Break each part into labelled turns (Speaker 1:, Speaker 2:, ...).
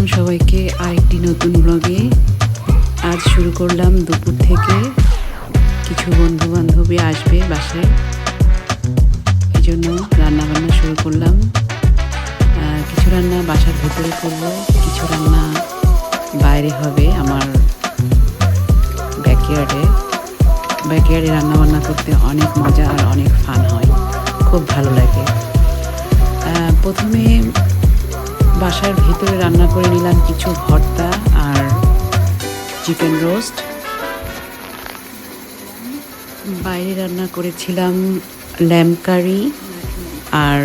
Speaker 1: Welcome সবাইকে আরেকটি নতুন ব্লগে আজ শুরু করলাম দুপুর থেকে। কিছু বন্ধু বান্ধবী আসবে বাসায়। এই জন্য রান্নাবান্না শুরু করলাম। কিছু রান্না বাসার ভেতরে করব, কিছু রান্না বাইরে হবে আমার ব্যাকইয়ার্ডে ব্যাকইয়ার্ডে রান্নাবান্না করতে অনেক মজা আর অনেক ফান হয়। খুব ভালো লাগে। প্রথমে বাসার ভেতরে রান্না করে নিলাম কিছু ভর্তা আর চিকেন রোস্ট। বাইরে রান্না করেছিলাম ল্যাম্প কারি আর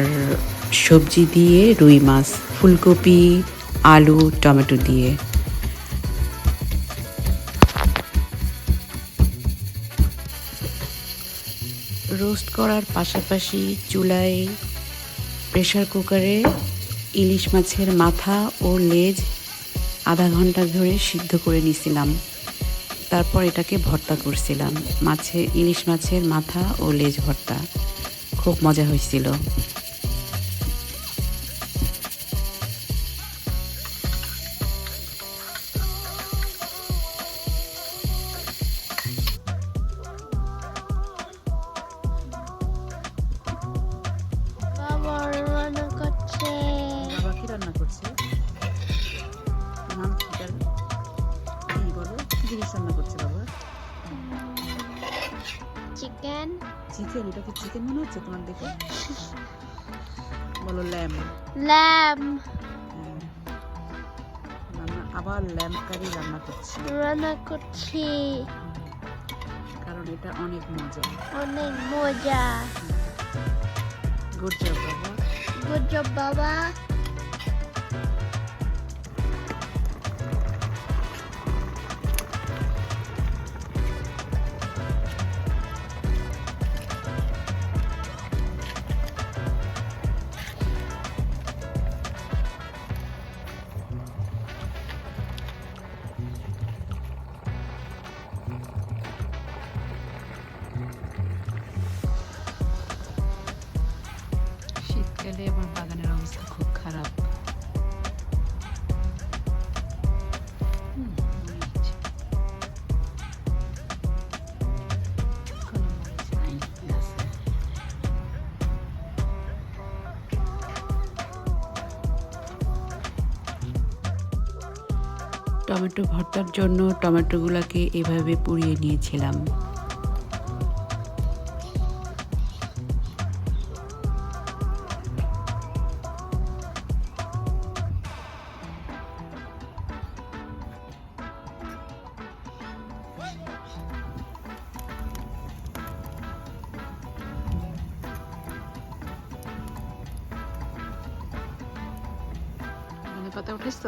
Speaker 1: সবজি দিয়ে রুই মাছ, ফুলকপি, আলু, টমেটো দিয়ে। রোস্ট করার পাশাপাশি চুলায় প্রেশার কুকারে ইলিশ মাছের মাথা ও লেজ আধা ঘণ্টা ধরে সিদ্ধ করে নিছিলাম। তারপর এটাকে ভর্তা করছিলাম। মাছে, ইলিশ মাছের মাথা ও লেজ ভর্তা। খুব মজা হয়েছিল।
Speaker 2: চিকেন
Speaker 1: চিকেন এটা কি চিকেন মনে হচ্ছে তোমার দেখে? বলো ল্যাম্প
Speaker 2: ল্যাম
Speaker 1: রান্না আবার ল্যাম্প কারি রান্না করছি।
Speaker 2: রান্না করছি।
Speaker 1: কারণ এটা অনেক মজা।
Speaker 2: অনেক মজা।
Speaker 1: গুড জব বাবা।
Speaker 2: গুড জব বাবা।
Speaker 1: টমেটো ভর্তার জন্য টমেটোগুলোকে এভাবে পুড়িয়ে নিয়েছিলাম। পাতা উঠেছ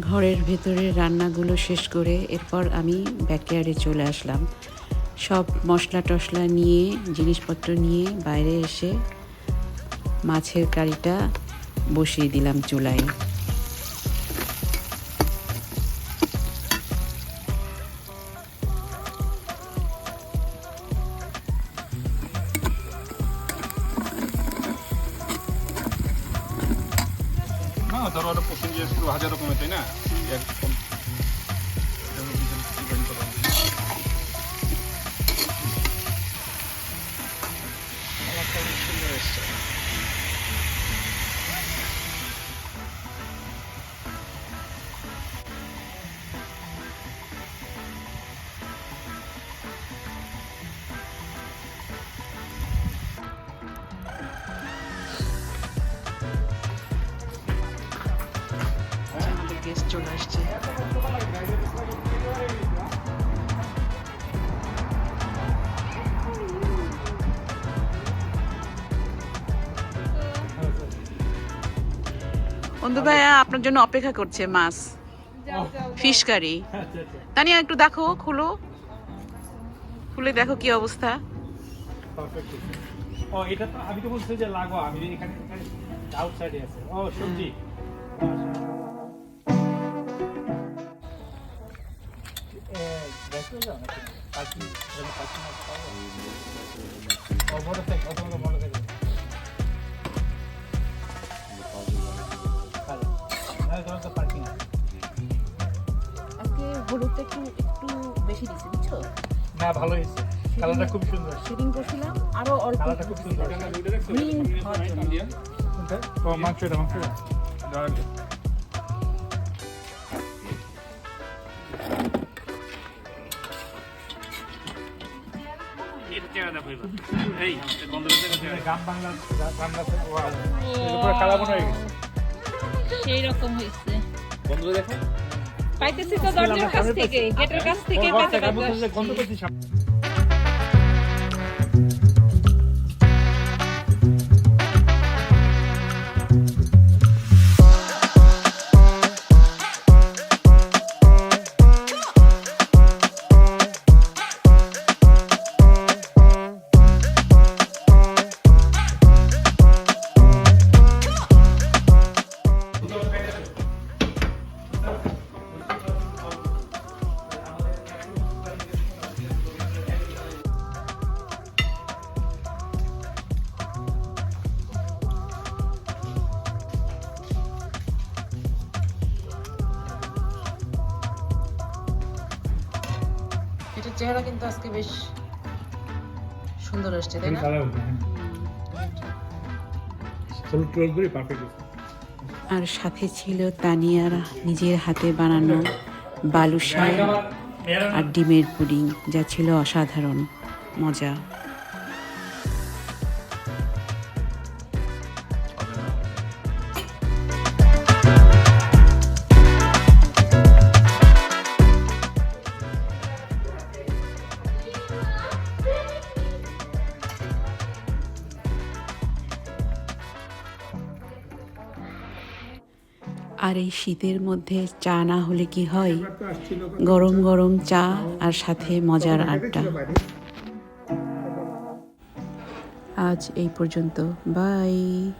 Speaker 1: ঘরের ভেতরে রান্নাগুলো শেষ করে এরপর আমি ব্যাকয়ার্ডে চলে আসলাম। সব মশলা টশলা নিয়ে, জিনিসপত্র নিয়ে বাইরে এসে মাছের কারিটা বসিয়ে দিলাম চুলায়।
Speaker 3: হাজার রকমের তাই না? একদম
Speaker 1: চলে আসছে বন্ধু ভাইয়া আপনার জন্য অপেক্ষা করছে মাছ। Fish curry. তানিয়া একটু দেখো খুলো। খুলে দেখো কি অবস্থা।
Speaker 4: ও এটা তো আমি তো বলছি যে লাগো আমি এখানে আউটসাইডে আছে। ও সবজি।
Speaker 1: হলুদটা একটু একটু বেশি দিছি বুঝছ?
Speaker 4: না ভালো হয়েছে। কালারটা খুব সুন্দর।
Speaker 1: শেডিং করছিলাম আরও অল্প
Speaker 4: কালারটা খুব সুন্দর।
Speaker 1: গ্রিন হওয়ার জন্য।
Speaker 4: ও মাংসটা মাংসটা। গ্রাম বাংলা। গ্রাম বাংলা পুরো কালার হয়ে গেছে।
Speaker 5: সেই রকম হয়েছে পাইতেছি তো দরজার কাছ থেকে গেটের কাছ থেকে
Speaker 4: গন্ধ।
Speaker 1: চেহারা কিন্তু আজকে বেশ সুন্দর আসছে তাই না?
Speaker 4: হ্যাঁ।
Speaker 1: আর সাথে ছিল তানিয়ার নিজের হাতে বানানো বালুশাই আর ডিমের পুডিং যা ছিল অসাধারণ মজা। আর এই শীতের মধ্যে চা না হলে কি হয়? গরম গরম চা আর সাথে মজার আড্ডা। আজ এই পর্যন্ত। বাই।